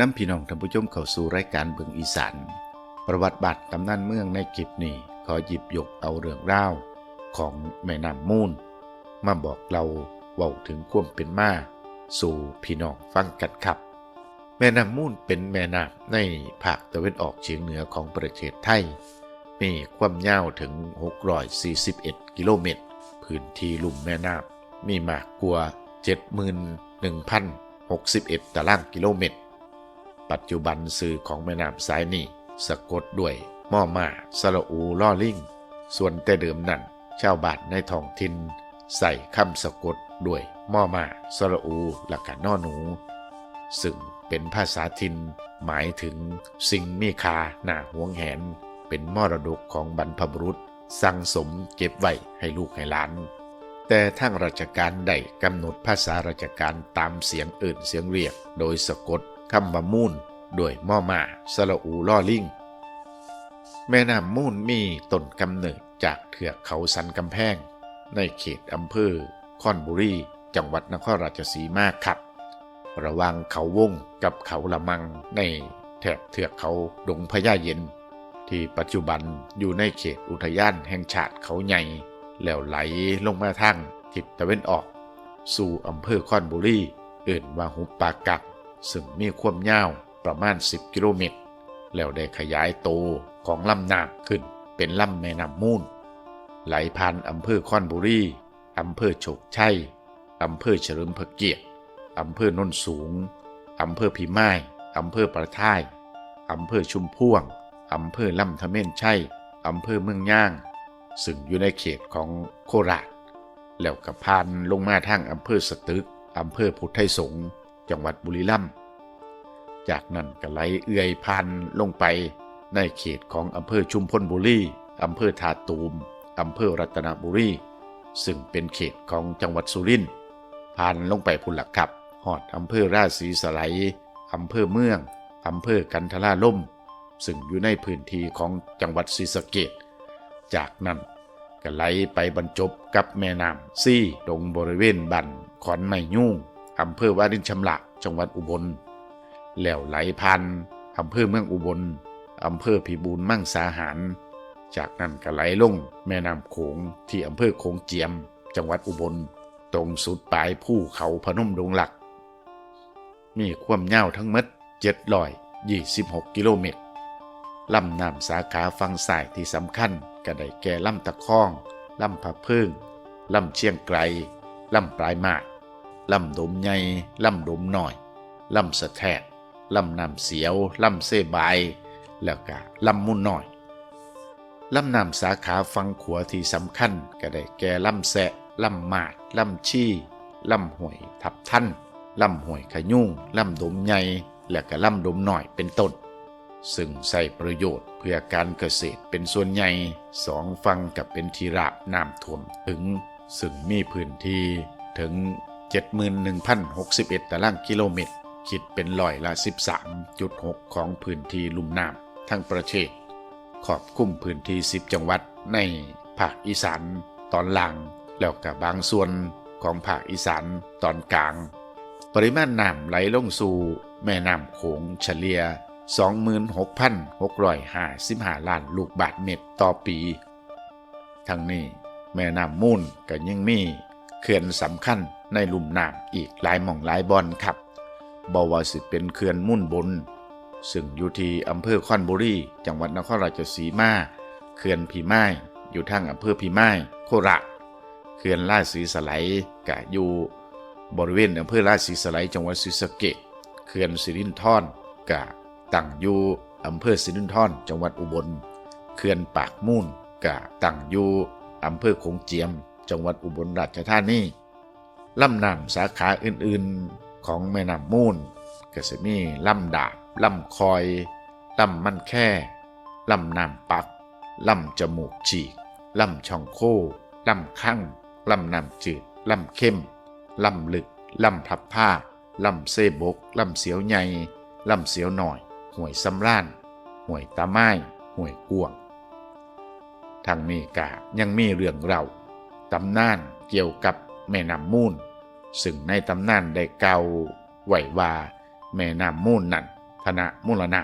น้ำพี่น้องท่านผู้ชมเข้าสู่รายการเบิงอีสานประวัติบัตรตำนานเมืองในคลิปนี้ขอหยิบยกเอาเรื่องราวของแม่น้ำมูล มาบอกเราเว้าถึงความเป็นมา สู่พี่น้องฟังกันครับ แม่น้ำมูลเป็นแม่น้ำในภาคตะวันออกเฉียงเหนือของประเทศไทย มีความยาวถึง 641 กิโลเมตร พื้นที่ลุ่มแม่น้ำมีมากกว่า 71,061 ตารางกิโลเมตร ปัจจุบันสื่อของแม่น้ำสายนี้สะกดด้วยม่อมาสระอูล่อลิงส่วนแต่เดิมนั้นชาวบ้านในท้องถิ่นใส่คำสะกดด้วยม่อมาสระอูและกะนอหนู ซึ่งเป็นภาษาถิ่นหมายถึงสิ่งมีคาหน้าหวงแหน เป็นมรดกของบรรพบุรุษสั่งสมเก็บไว้ให้ลูกให้หลาน แต่ทางราชการได้กำหนดภาษาราชการตามเสียงอื่นเสียงเรียก โดยสะกด คำว่ามูลด้วยม่อมาสระอูล่อลิงแม่น้ำมูลมีต้นกำเนิดจากเทือกเขาสันกำแพง ในเขตอำเภอคอนบุรี จังหวัดนครราชสีมาครับ ระว่างเขาวงกับเขาละมังในแถบเทือกเขาดงพญาเย็น ที่ปัจจุบันอยู่ในเขตอุทยานแห่งชาติเขาใหญ่ แล้วไหลลงมาทางทิศตะวันออก สู่อำเภอคอนบุรีเอื่นว่าหุบปากัก ซึ่งมีความยาวประมาณ 10 กิโลเมตร แล้วได้ขยายโตของลำน้ำขึ้นเป็นลำแม่น้ำมูล ไหลผ่านอำเภอค่อนบุรีอำเภอโชคชัยอำเภอเฉลิมพระเกียรติอำเภอโนนสูงอำเภอพิมายอำเภอประท่ายอำเภอชุมพ่วงอำเภอลำทะเม่นชัยอำเภอเมืองย่าง ซึ่งอยู่ในเขตของโคราช แล้วก็ผ่านลงมาทางอำเภอสตึกอำเภอพุทธไทยสงฆ์ จังหวัดบุรีรัมย์จากนั้นก็ไหลเอื่อยพันลงไปในเขตของอำเภอชุมพลบุรีอำเภอทาตูมอำเภอรัตนบุรีซึ่งเป็นเขตของจังหวัดสุรินทร์ผ่านลงไปพุ่นละครับหอดอำเภอราศีสไลยอำเภอเมืองอำเภอกันทราล่ม ซึ่งอยู่ในพื้นที่ของจังหวัดศรีสะเกษจากนั้นก็ไหลไปบรรจบกับแม่น้ำซี่ตรงบริเวณบันขอนไม้ยุ่ง อำเภอวารินชำละจังหวัดอุบล แล้วไหลพันอำเภอเมืองอุบลอำเภอพิบูลมั่งสาหาร จากนั้นก็ไหลลงแม่น้ำโขงที่อำเภอโขงเจียม จังหวัดอุบล ตรงสุดปลายภูเขาพนมดงหลัก มีความยาวทั้งหมด726 กิโลเมตรลำน้ำสาขาฝั่งซ้ายที่สำคัญก็ได้แก่ลำตะคองลำพะเพิงลำเชียงไกลลำปลายมาก ลำดมใหญ่ลำดมหน่อยลำสะแทกลำน้ำเสียวลำเซบาย แล้วก็ลำมุนน้อยลำน้ำสาขาฟังขัวที่สำคัญก็ได้แก่ลำแสะลำหมาดลำชี่ลำห่วยทับท่านลำห่วยขยุ่งลำดมใหญ่และก็ลำดมหน่อยเป็นต้น ซึ่งใส่ประโยชน์เพื่อการเกษตรเป็นส่วนใหญ่สองฟังกับเป็นทีราบน้ำท่วมถึง ซึ่งมีพื้นที่ถึง 71,061 ตารางกิโลเมตร คิดเป็นร้อยละ 13.6 ของพื้นที่ลุ่มน้ำทั้งประเทศ ขอบคุ้มพื้นที่ 10 จังหวัดในภาคอีสานตอนล่าง แล้วกับบางส่วนของภาคอีสานตอนกลาง ปริมาณน้ำไหลลงสู่แม่น้ำโขงเฉลี่ย 26,655 ล้านลูกบาทเมตรต่อปี ทั้งนี้แม่น้ำมูลก็ยังมีเขื่อนสำคัญ ในลุ่มน้ำอีกหลายหม่องหลายบอนครับบว่าสิเป็นเขื่อนมุ่นบน ซึ่งอยู่ที่อำเภอค่อนบุรีจังหวัดนครราชสีมาเขื่อนพีไม้อยู่ทางอำเภอพีไม้โคราชเขื่อนลาดสีสไลกะอยู่บริเวณอำเภอลาดสีสไลจังหวัดศรีสะเกษเขื่อนสิรินธรกะตั้งอยู่อำเภอสิรินธรจังหวัดอุบลเขื่อนปากมูลกะตั้งอยู่อำเภอคงเจียม จังหวัดอุบลราชธานี ลำน้ำสาขาอื่นๆของแม่น้ำมูลก็จะมีลำดาบลำคอยลำมันแค่ลำน้ำปักลำจมูกฉีกลำช่องโค้ลำข้างลำน้ำจืดลำเข้มลำลึกลำพับผ้าลำเซบกลำเสียวใหญ่ลำเสียวหน่อยห่วยสำล้านห่วยตาไม้ห่วยกวงทางนี้กายังมีเรื่องเราตำนานเกี่ยวกับแม่น้ำมูล ซึ่งในตำนานได้เกล่าวไว้ว่า แม่น้ำมูลนั้นคณะมูลนะ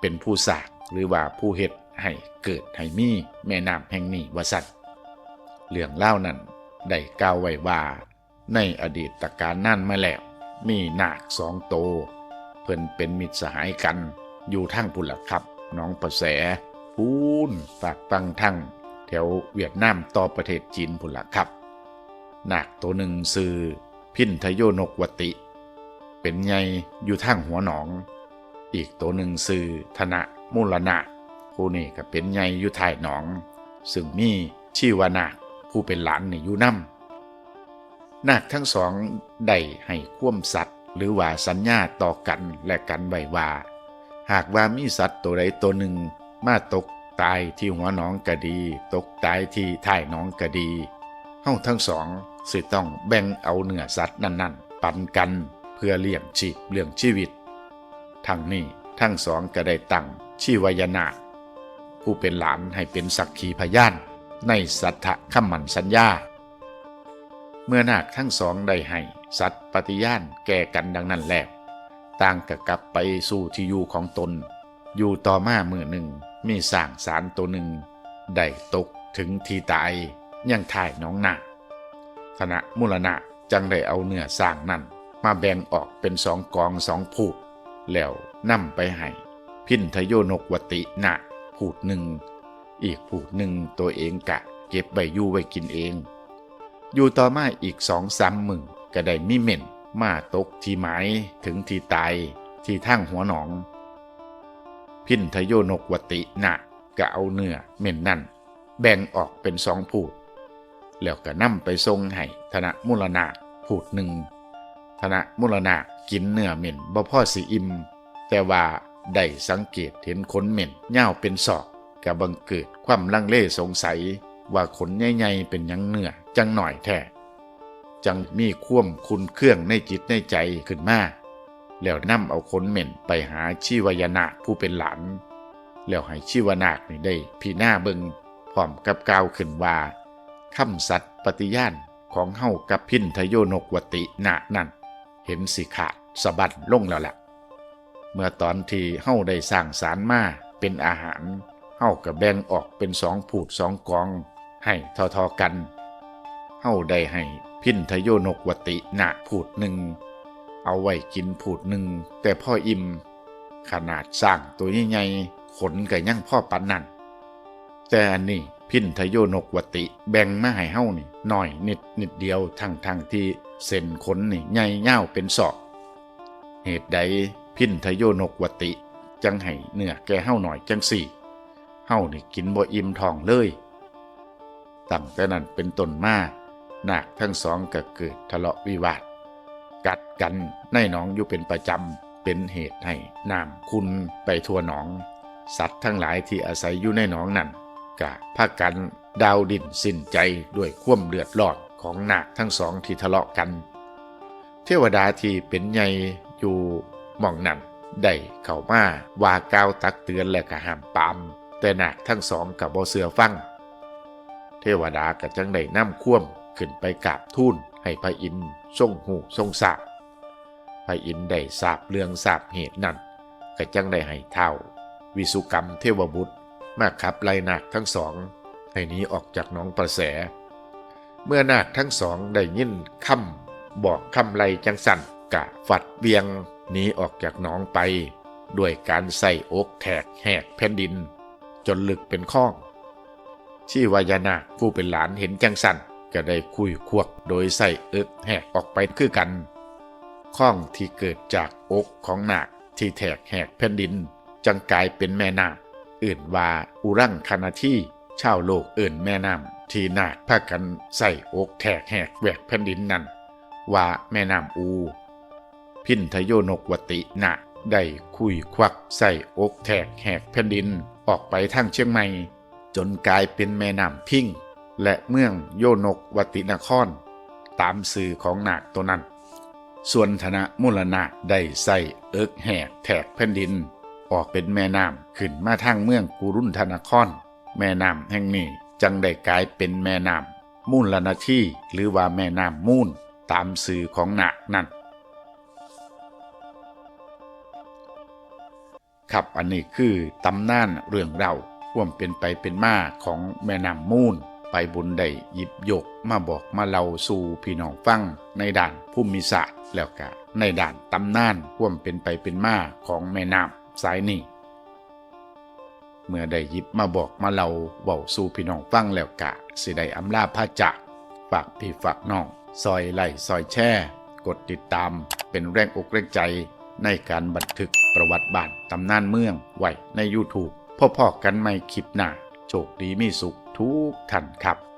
เป็นผู้สร้างหรือว่าผู้เฮ็ดให้เกิดให้มีแม่น้ำแห่งนี้วสัตว์เรื่องเล่านั้นได้กล่าวไว้ว่า ในอดีตการนั่นมาแล้ว มีนาคสองโต เพิ่นเป็นมิตรสหายกันอยู่ทั้งพุละครับน้องประแสพูนปากปังทั้งแถวเวียดนามต่อประเทศจีนพุละครับ นาคตัวหนึ่งซื้อ พินทโยนกวติ เป็นไงอยู่ทางหัวหนอง อีกตัวหนึ่งซือธนะมูลนาผู้นี่ก็เป็นไงอยู่ท้ายหนอง ซึ่งมีชื่อว่านาผู้เป็นหลานนี่อยู่นำนาคทั้งสองได้ให้ควมสัตย์หรือว่าสัญญาต่อกันและกันไว้ว่า หากว่ามีสัตว์ตัวใดตัวหนึ่งมาตกตายที่หัวหนองก็ดี ตกตายที่ท้ายหนองก็ดีเฮ้าทั้งสอง สิต้องแบ่งเอาเนื้อสัตว์นั่น ๆ ปันกันเพื่อเลี้ยงชีพเลี้ยงชีวิต ทั้งนี้ทั้งสองก็ได้ตั้งชีวยนาผู้เป็นหลานให้เป็นสักขีพยานในสัทธคำมันสัญญา เมื่อนาคทั้งสองได้ให้สัตว์ปฏิญาณแก่กันดังนั้นแล้วต่างก็กลับไปสู่ที่อยู่ของตน อยู่ต่อมามือหนึ่งมีสร้างสารตัวหนึ่งได้ตกถึงที่ตายยังถ่ายน้องนาค คณะมูลนะจังได้เอาเนื้อสร้างนั่น มาแบ่งออกเป็นสองกองสองผูก แล้วนำไปให้พินทโยนกวตินาคผูดหนึ่ง อีกผูดหนึ่งตัวเองกะ เก็บใบยู่ไว้กินเอง อยู่ต่อมาอีกสองสามมือก็ได้มีเหม็นมาตกที่ไม้ถึงที่ตายที่ทั้งหัวหนอง พินทโยนกวตินะก็เอาเนื้อเหม็นนั่น แบ่งออกเป็นสองผูด แล้วก็นำไปทรงให้ธนะมุลนาผูดหนึ่งธนะมุลนากินเนื้อเหม็นบ่พ่อสีอิมแต่ว่าได้สังเกตเห็นขนเหม็นเง่าเป็นศอกก็บังเกิดความลังเลสงสัย ว่าขนใหญ่ๆเป็นยังเนื้อจังหน่อยแท้จังมีควมคุณเครื่องในจิตในใจขึ้นมาแล้วนำเอาขนเหม็นไปหาชีวยนาคผู้เป็นหลานแล้วให้ชีวนาคนี่ได้พี่หน้าเบิงพร้อมกับกล่าวขึ้นว่า คำสัตย์ปฏิญาณของเฮากับพินทโยนกวตินาคนั่น เห็นสิขาดสะบัดลงแล้วแหละเมื่อตอนที่เฮาได้สร้างสารมาเป็นอาหารเฮาก็แบ่งออกเป็นสองผูดสองกอง ให้ทอๆกันเฮาได้ให้พินทโยนกวตินาคผูดหนึ่งเอาไว้กินผูดหนึ่งแต่พ่ออิ่ม ขนาดสร้างตัวใหญ่ๆขนก็ยังพ่อปันนั่นแต่อันนี้ พินทโยนกวติ แบ่งมาให้เฮ้านี่หน่อยนิดนิดเดียวทั้งทั้งที่เส้นขนนี่ใหญ่เง่าเป็นศอก เหตุใดพินทโยนกวติ จังให้เนื้อแก่เฮ้าหน่อยจังสี่เฮ้านี่กินบ่อิ่มท้องเลยตั้งแต่นั้นเป็นต้นมาหนาคทั้งสองก็เกิดทะเลาะวิวาท กัดกันในหนองอยู่เป็นประจำเป็นเหตุให้น้ำคุณไปทั่วหนอง สัตว์ทั้งหลายที่อาศัยอยู่ในหนองนั้น กะพากันดาวดินสิ้นใจด้วยความเดือดรอนของนาคทั้งสองที่ทะเลาะกัน เทวดาที่เป็นใหญ่อยู่มองนั้นได้เข้ามาว่ากล่าวตักเตือนและก็ห้ามปาม แต่นาคทั้งสองกับบ่เสือฟัง เทวดาก็จังได้นำคว่ำขึ้นไปกราบทูลให้พระอินทร์ทรงหูทรงทราบพระอินทร์ได้ทราบเรื่องทราบเหตุนั้นก็จังได้ให้เท่า วิสุกรรมเทวบุตร มาขับไล่นาคทั้งสองให้หนีออกจากหน้องประแส เมื่อนาคทั้งสองได้ยินคำบอกคำไล่จังสันกะฝัดเบียงหนีออกจากหนองไป ด้วยการใส่อกแถกแหกแผ่นดิน จนลึกเป็นข้องชีวายนาคผู้เป็นหลานเห็นจังสันก็ได้คุยควกโดยใส่เอิกแหกออกไปคือกัน ข้องที่เกิดจากอกของนาคที่แถกแหกแผ่นดิน จังกลายเป็นแม่นาค อื่นว่าอุรังคณาที่ชาวโลกเอื่นแม่น้ำที่นาคพากันใส่อกแถกแหกแหวกแผ่นดินนั้น ว่าแม่น้ำอู พินทโยนกวตินะได้คุยควักใส่อกแถกแหกแผ่นดินออกไปทางเชียงใหม่ จนกลายเป็นแม่น้ำพิงและเมืองโยนกวตินคร ตามสื่อของนาคตัวนั้น ส่วนธนะมูลนาคได้ใส่เอิกแหกแถกแผ่นดิน ออกเป็นแม่น้ำขึ้นมาทางเมืองกุรุนธนคร แม่น้ำแห่งนี้จังได้กลายเป็นแม่น้ำมูลนาทีหรือว่าแม่น้ำมูลตามสื่อของนาคนั้นครับอันนี้คือตำนานเรื่องเราความเป็นไปเป็นมาของแม่น้ำมูลไปบุญได้หยิบยกมาบอกมาเล่าสู่พี่น้องฟังในด่านภูมิศาสตร์แล้วก็ในด่านตำนานความเป็นไปเป็นมาของแม่น้ำ สายนี้เมื่อได้ยิบมาบอกมาเล่าเว้าสู่พี่น้องฟังแล้วกะ สิได้อำลาพระจักฝากพี่ฝากน้องซอยไล่ซอยแช่ กดติดตามเป็นแรงอกแรงใจในการบันทึกประวัติบ้านตำนานเมืองไว้ใน YouTube พ่อๆกันไม่คลิปหน้า โชคดีมีสุขทุกท่านครับ